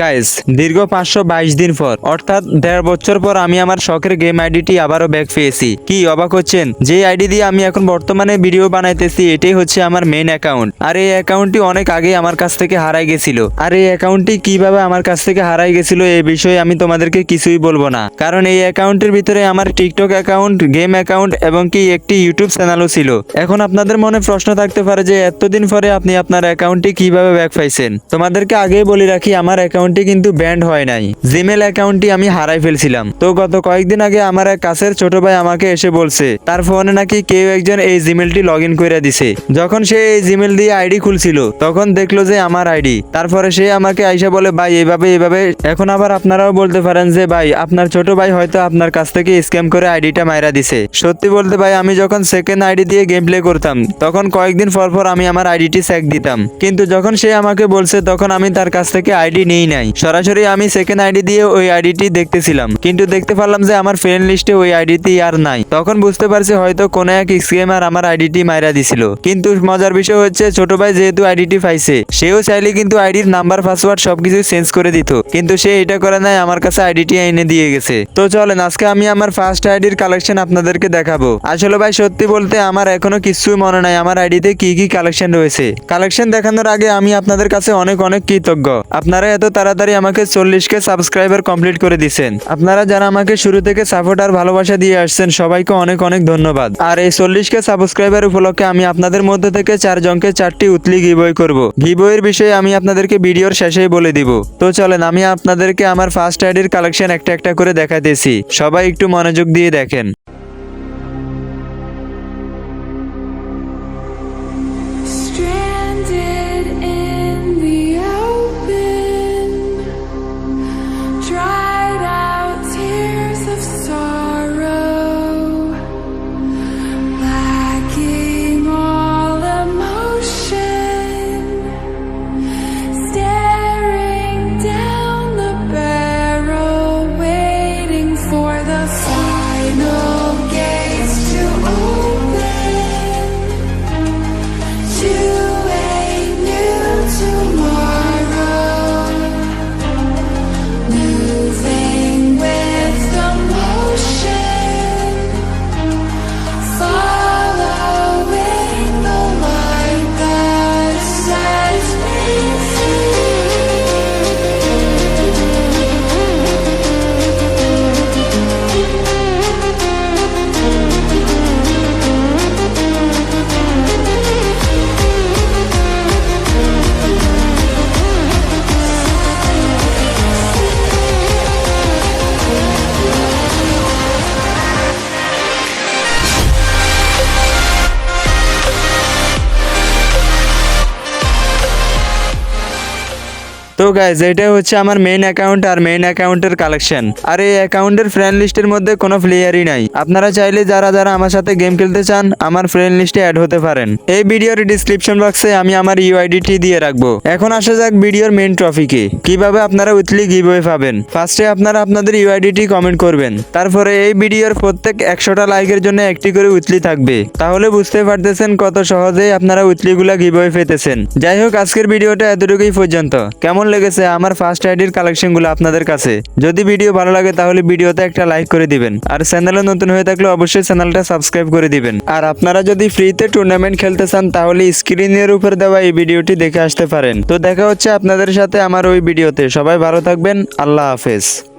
Guys দীর্ঘ পাঁচশো বাইশ দিন পর, অর্থাৎ দেড় বছর পর আমি আমার শখের গেম আইডিটি আবারও ব্যাক পেয়েছি। কি অবাক হচ্ছেন? যে আইডি দিয়ে আমি এখন বর্তমানে ভিডিও বানাইতেছি, এটাই হচ্ছে আমার মেন অ্যাকাউন্ট আর এই অ্যাকাউন্টটি অনেক আগে আমার কাছ থেকে হারাই গেছিল। আর এই অ্যাকাউন্টটি কীভাবে আমার কাছ থেকে হারাই গেছিল এই বিষয়ে আমি তোমাদেরকে কিছুই বলব না। কারণ এই অ্যাকাউন্টের ভিতরে আমার টিকটক অ্যাকাউন্ট গেম অ্যাকাউন্ট এবং কি একটি ইউটিউব চ্যানেলও ছিল। এখন আপনাদের মনে প্রশ্ন থাকতে পারে যে, এতদিন পরে আপনি আপনার অ্যাকাউন্টটি কীভাবে ব্যাক পাইছেন? তোমাদেরকে আগেই বলে রাখি, আমার অ্যাকাউন্টটি কিন্তু ব্যান্ড হয় নাই। জিমেল অ্যাকাউন্টটি আমি হারাই ফেলছিলাম। তো গত কয়েকদিন আগে আমার এক কাছের ছোট ভাই আমাকে এসে বলছে, তার ফোনে নাকি কেউ একজন এই জিমেলটি লগ ইন করে দিছে। যখন সে এই জিমেল দিয়ে আইডি খুলছিল, তখন দেখল যে আমার আইডি তারপরে সে আমাকে আইসা বলে, ভাই, এইভাবে এইভাবে। এখন আবার আপনারাও বলতে পারেন যে, ভাই, আপনার ছোট ভাই হয়তো আপনার কাছ থেকে স্ক্যাম করে আইডিটা মাইরা দিছে। সত্যি বলতে ভাই, আমি যখন সেকেন্ড আইডি দিয়ে গেম প্লে করতাম, তখন কয়েকদিন পর পর আমি আমার আইডিটি স্যাক দিতাম। কিন্তু যখন সে আমাকে বলছে, তখন আমি তার কাছ থেকে আইডি নেই। নাই। সরাসরি আমি সেকেন্ড আইডি দিয়ে ওই আইডিটি দেখতেছিলাম। কিন্তু দেখতে পারলাম যে আমার ফ্রেন্ড লিস্টে ওই আইডিটি আর নাই। তখন বুঝতে পারছি হয়তো কোনো এক স্ক্যামার আমার আইডিটি মাইরা দিছিল। কিন্তু মজার বিষয় হচ্ছে ছোট ভাই যেহেতু আইডিটি পাইছে, সেও চাইলে কিন্তু আইডির নাম্বার পাসওয়ার্ড সবকিছু চেঞ্জ করে দিত। কিন্তু সে এটা করে নাই, আমার কাছে আইডিটি এনে দিয়ে গেছে। তো চলেন, আজকে আমি আমার ফার্স্ট আইডির কালেকশন আপনাদেরকে দেখাবো। আসলে ভাই, সত্যি বলতে আমার এখনও কিছুই মনে নাই আমার আইডিতে কি কি কালেকশন রয়েছে। কালেকশন দেখানোর আগে আমি আপনাদের কাছে অনেক অনেক কৃতজ্ঞ। আপনারা এত তাড়াতাড়ি আমাকে চল্লিশ কে সাবস্ক্রাইবার কমপ্লিট করে দিচ্ছেন আপনারা যারা আমাকে শুরু থেকে সাপোর্ট আর ভালোবাসা দিয়ে আসছেন, সবাইকে অনেক অনেক ধন্যবাদ। আর এই চল্লিশ কে সাবস্ক্রাইবার উপলক্ষে আমি আপনাদের মধ্যে থেকে চারজনকে চারটি উতলি গিবই করব। গিবইয়ের বিষয়ে আমি আপনাদেরকে ভিডিওর শেষেই বলে দিব। তো চলেন, আমি আপনাদেরকে আমার ফার্স্ট আইডির কালেকশন একটা একটা করে দেখাতেছি। সবাই একটু মনোযোগ দিয়ে দেখেন। তো গাইজ এটা হচ্ছে আমার মেইন অ্যাকাউন্ট আর মেইন অ্যাকাউন্টের কালেকশন আর এই অ্যাকাউন্টের ফ্রেন্ড লিস্টের মধ্যে কোনো প্লেয়ারই নাই। আপনারা চাইলে যারা যারা আমার সাথে গেম খেলতে চান, আমার ফ্রেন্ড লিস্টে অ্যাড হতে পারেন। এই ভিডিওর ডিসক্রিপশন বক্সে আমি আমার ইউআইডিটি দিয়ে রাখব। এখন আসা যাক ভিডিওর মেইন ট্রফিকে কীভাবে আপনারা উইথলি গিভওয়ে পাবেন? ফার্স্টে আপনারা আপনাদের ইউআইডিটি কমেন্ট করবেন। তারপরে এই ভিডিওর প্রত্যেক একশোটা লাইকের জন্য একটি করে উইথলি থাকবে। তাহলে বুঝতে পারতেছেন কত সহজেই আপনারা উইথলিগুলা গিভওয়ে পেতেছেন। যাই হোক, আজকের ভিডিওটা এতটুকুই পর্যন্ত। কেমন লেগেছে আমার ফার্স্ট আইডির কালেকশনগুলো আপনাদের কাছে? যদি ভিডিও ভালো লাগে তাহলে ভিডিওতে একটা লাইক করে দিবেন। আর চ্যানেলে নতুন হয়ে থাকলে অবশ্যই চ্যানেলটা সাবস্ক্রাইব করে দিবেন। আর আপনারা যদি ফ্রিতে টুর্নামেন্ট খেলতে চান, তাহলে স্ক্রিনের উপর দেওয়া এই ভিডিওটি দেখে আসতে পারেন। তো দেখা হচ্ছে আপনাদের সাথে আমার ওই ভিডিওতে সবাই ভালো থাকবেন, আল্লাহ হাফেজ।